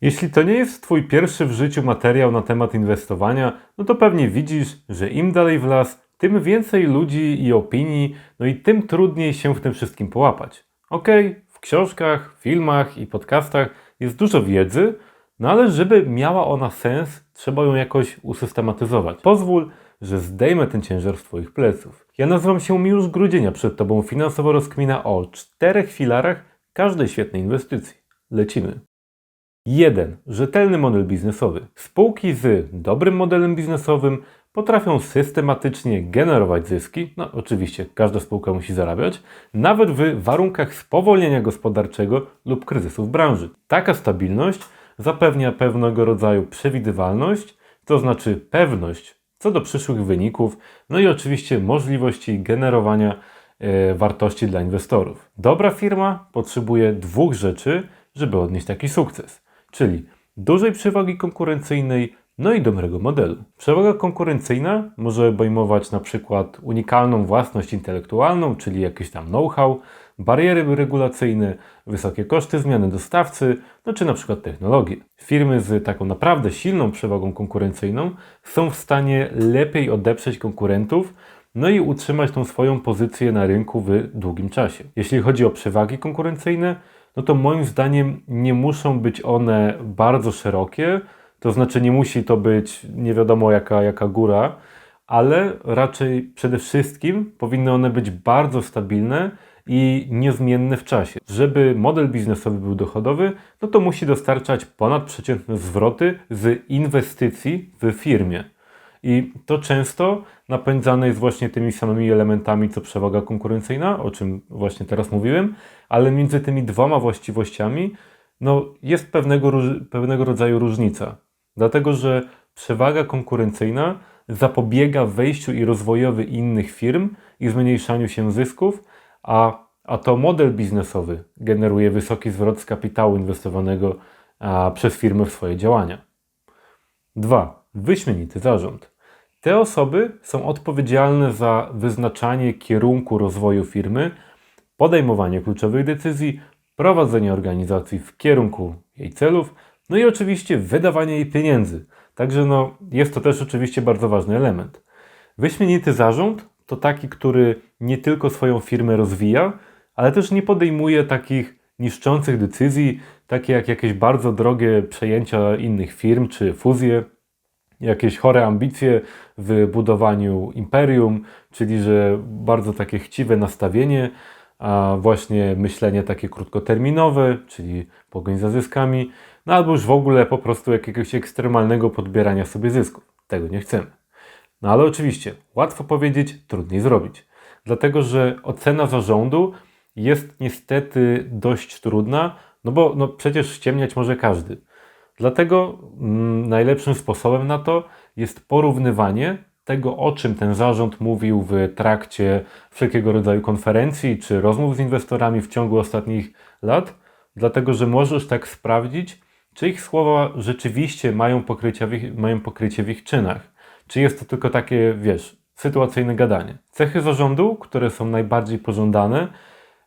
Jeśli to nie jest Twój pierwszy w życiu materiał na temat inwestowania, no to pewnie widzisz, że im dalej w las, tym więcej ludzi i opinii, no i tym trudniej się w tym wszystkim połapać. Okej, w książkach, filmach i podcastach jest dużo wiedzy, no ale żeby miała ona sens, trzeba ją jakoś usystematyzować. Pozwól, że zdejmę ten ciężar z Twoich pleców. Ja nazywam się Miłosz Grudzienia, przed Tobą finansowo rozkmina o czterech filarach każdej świetnej inwestycji. Lecimy. 1. Rzetelny model biznesowy. Spółki z dobrym modelem biznesowym potrafią systematycznie generować zyski. No, oczywiście, każda spółka musi zarabiać, nawet w warunkach spowolnienia gospodarczego lub kryzysów branży. Taka stabilność zapewnia pewnego rodzaju przewidywalność, to znaczy pewność co do przyszłych wyników, no i oczywiście możliwości generowania e, wartości dla inwestorów. Dobra firma potrzebuje dwóch rzeczy, żeby odnieść taki sukces czyli dużej przewagi konkurencyjnej, no i dobrego modelu. Przewaga konkurencyjna może obejmować na przykład unikalną własność intelektualną, czyli jakieś tam know-how, bariery regulacyjne, wysokie koszty zmiany dostawcy, no czy na przykład technologie. Firmy z taką naprawdę silną przewagą konkurencyjną są w stanie lepiej odeprzeć konkurentów, no i utrzymać tą swoją pozycję na rynku w długim czasie. Jeśli chodzi o przewagi konkurencyjne, no to moim zdaniem nie muszą być one bardzo szerokie, to znaczy nie musi to być nie wiadomo jaka, jaka góra, ale raczej przede wszystkim powinny one być bardzo stabilne i niezmienne w czasie. Żeby model biznesowy był dochodowy, no to musi dostarczać ponadprzeciętne zwroty z inwestycji w firmie. I to często napędzane jest właśnie tymi samymi elementami, co przewaga konkurencyjna, o czym właśnie teraz mówiłem, ale między tymi dwoma właściwościami no, jest pewnego, pewnego rodzaju różnica. Dlatego, że przewaga konkurencyjna zapobiega wejściu i rozwojowi innych firm i zmniejszaniu się zysków, a, a to model biznesowy generuje wysoki zwrot z kapitału inwestowanego a, przez firmę w swoje działania. 2. Wyśmienity zarząd. Te osoby są odpowiedzialne za wyznaczanie kierunku rozwoju firmy, podejmowanie kluczowych decyzji, prowadzenie organizacji w kierunku jej celów, no i oczywiście wydawanie jej pieniędzy. Także no, jest to też oczywiście bardzo ważny element. Wyśmienity zarząd to taki, który nie tylko swoją firmę rozwija, ale też nie podejmuje takich niszczących decyzji, takie jak jakieś bardzo drogie przejęcia innych firm czy fuzje jakieś chore ambicje w budowaniu imperium, czyli że bardzo takie chciwe nastawienie, a właśnie myślenie takie krótkoterminowe, czyli pogoń za zyskami, no albo już w ogóle po prostu jakiegoś ekstremalnego podbierania sobie zysków. Tego nie chcemy. No ale oczywiście, łatwo powiedzieć, trudniej zrobić. Dlatego, że ocena zarządu jest niestety dość trudna, no bo no przecież ściemniać może każdy. Dlatego mm, najlepszym sposobem na to jest porównywanie tego, o czym ten zarząd mówił w trakcie wszelkiego rodzaju konferencji czy rozmów z inwestorami w ciągu ostatnich lat, dlatego że możesz tak sprawdzić, czy ich słowa rzeczywiście mają pokrycie w ich, mają pokrycie w ich czynach. Czy jest to tylko takie, wiesz, sytuacyjne gadanie. Cechy zarządu, które są najbardziej pożądane,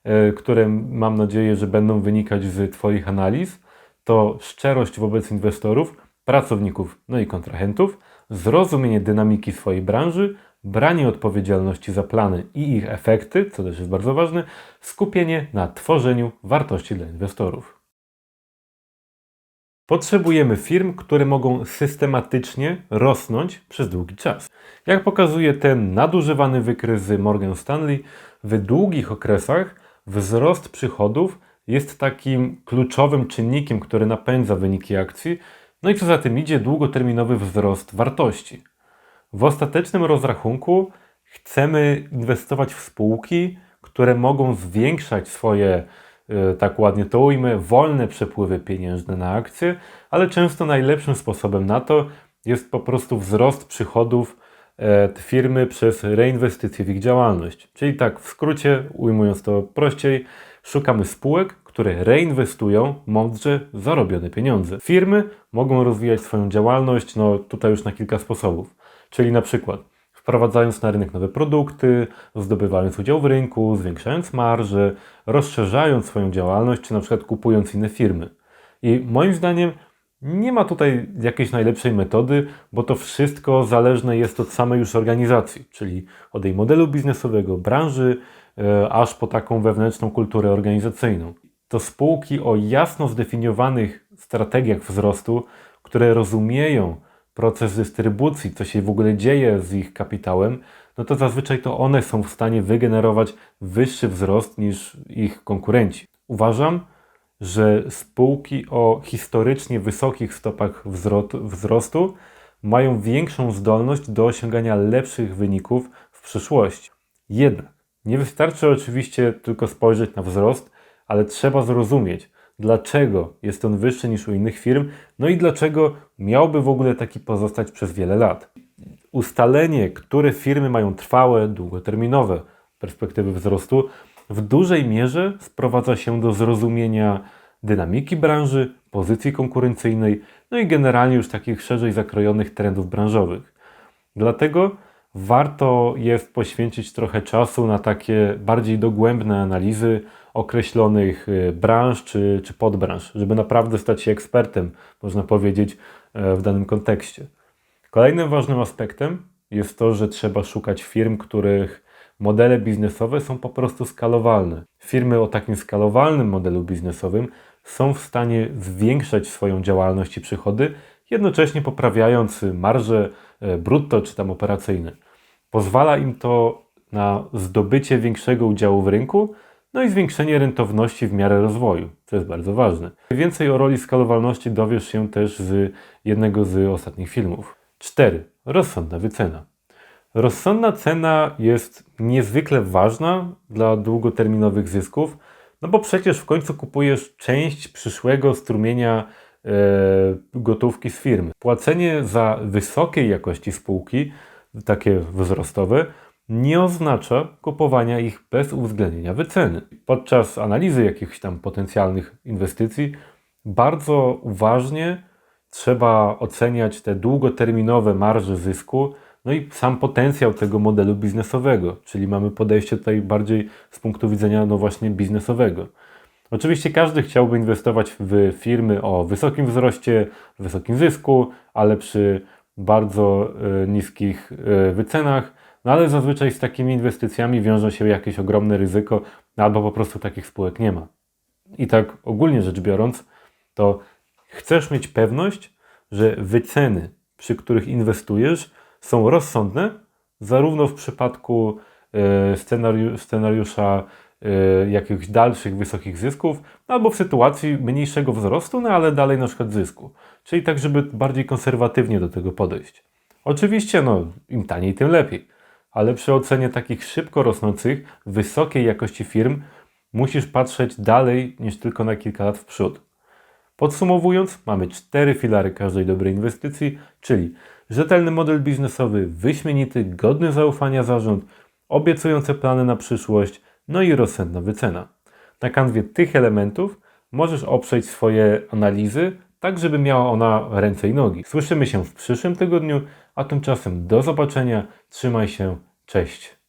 e, które mam nadzieję, że będą wynikać z Twoich analiz, to szczerość wobec inwestorów, pracowników, no i kontrahentów, zrozumienie dynamiki swojej branży, branie odpowiedzialności za plany i ich efekty, co też jest bardzo ważne, skupienie na tworzeniu wartości dla inwestorów. Potrzebujemy firm, które mogą systematycznie rosnąć przez długi czas. Jak pokazuje ten nadużywany wykres z Morgan Stanley, w długich okresach wzrost przychodów jest takim kluczowym czynnikiem, który napędza wyniki akcji, no i co za tym idzie, długoterminowy wzrost wartości. W ostatecznym rozrachunku chcemy inwestować w spółki, które mogą zwiększać swoje, e, tak ładnie to ujmę, wolne przepływy pieniężne na akcje, ale często najlepszym sposobem na to jest po prostu wzrost przychodów e, firmy przez reinwestycję w ich działalność. Czyli tak w skrócie, ujmując to prościej, szukamy spółek, które reinwestują mądrze zarobione pieniądze. Firmy mogą rozwijać swoją działalność, no tutaj już na kilka sposobów. Czyli na przykład wprowadzając na rynek nowe produkty, zdobywając udział w rynku, zwiększając marże, rozszerzając swoją działalność, czy na przykład kupując inne firmy. I moim zdaniem Nie ma tutaj jakiejś najlepszej metody, bo to wszystko zależne jest od samej już organizacji, czyli od jej modelu biznesowego, branży, e, aż po taką wewnętrzną kulturę organizacyjną. To spółki o jasno zdefiniowanych strategiach wzrostu, które rozumieją proces dystrybucji, co się w ogóle dzieje z ich kapitałem, no to zazwyczaj to one są w stanie wygenerować wyższy wzrost niż ich konkurenci. Uważam, że spółki o historycznie wysokich stopach wzrostu mają większą zdolność do osiągania lepszych wyników w przyszłości. Jednak nie wystarczy oczywiście tylko spojrzeć na wzrost, ale trzeba zrozumieć, dlaczego jest on wyższy niż u innych firm, no i dlaczego miałby w ogóle taki pozostać przez wiele lat. Ustalenie, które firmy mają trwałe, długoterminowe perspektywy wzrostu, w dużej mierze sprowadza się do zrozumienia dynamiki branży, pozycji konkurencyjnej, no i generalnie już takich szerzej zakrojonych trendów branżowych. Dlatego warto jest poświęcić trochę czasu na takie bardziej dogłębne analizy określonych y, branż czy, czy podbranż, żeby naprawdę stać się ekspertem, można powiedzieć, e, w danym kontekście. Kolejnym ważnym aspektem jest to, że trzeba szukać firm, których modele biznesowe są po prostu skalowalne. Firmy o takim skalowalnym modelu biznesowym są w stanie zwiększać swoją działalność i przychody, jednocześnie poprawiając marże e, brutto czy tam operacyjne. Pozwala im to na zdobycie większego udziału w rynku, no i zwiększenie rentowności w miarę rozwoju, co jest bardzo ważne. Więcej o roli skalowalności dowiesz się też z jednego z ostatnich filmów. 4. Rozsądna wycena. Rozsądna cena jest niezwykle ważna dla długoterminowych zysków, no bo przecież w końcu kupujesz część przyszłego strumienia gotówki z firmy. Płacenie za wysokiej jakości spółki, takie wzrostowe, nie oznacza kupowania ich bez uwzględnienia wyceny. Podczas analizy jakichś tam potencjalnych inwestycji bardzo uważnie trzeba oceniać te długoterminowe marże zysku, no i sam potencjał tego modelu biznesowego, czyli mamy podejście tutaj bardziej z punktu widzenia no właśnie biznesowego. Oczywiście każdy chciałby inwestować w firmy o wysokim wzroście, wysokim zysku, ale przy bardzo y, niskich y, wycenach, no ale zazwyczaj z takimi inwestycjami wiąże się jakieś ogromne ryzyko, albo po prostu takich spółek nie ma. I tak ogólnie rzecz biorąc, to chcesz mieć pewność, że wyceny, przy których inwestujesz, są rozsądne, zarówno w przypadku e, scenariu, scenariusza e, jakichś dalszych wysokich zysków, albo w sytuacji mniejszego wzrostu, no ale dalej na przykład zysku. Czyli tak, żeby bardziej konserwatywnie do tego podejść. Oczywiście, no, im taniej, tym lepiej, ale przy ocenie takich szybko rosnących, wysokiej jakości firm musisz patrzeć dalej niż tylko na kilka lat w przód. Podsumowując, mamy cztery filary każdej dobrej inwestycji, czyli rzetelny model biznesowy, wyśmienity, godny zaufania zarząd, obiecujące plany na przyszłość, no i rozsądna wycena. Na kanwie tych elementów możesz oprzeć swoje analizy, tak żeby miała ona ręce i nogi. Słyszymy się w przyszłym tygodniu, a tymczasem do zobaczenia, trzymaj się, cześć.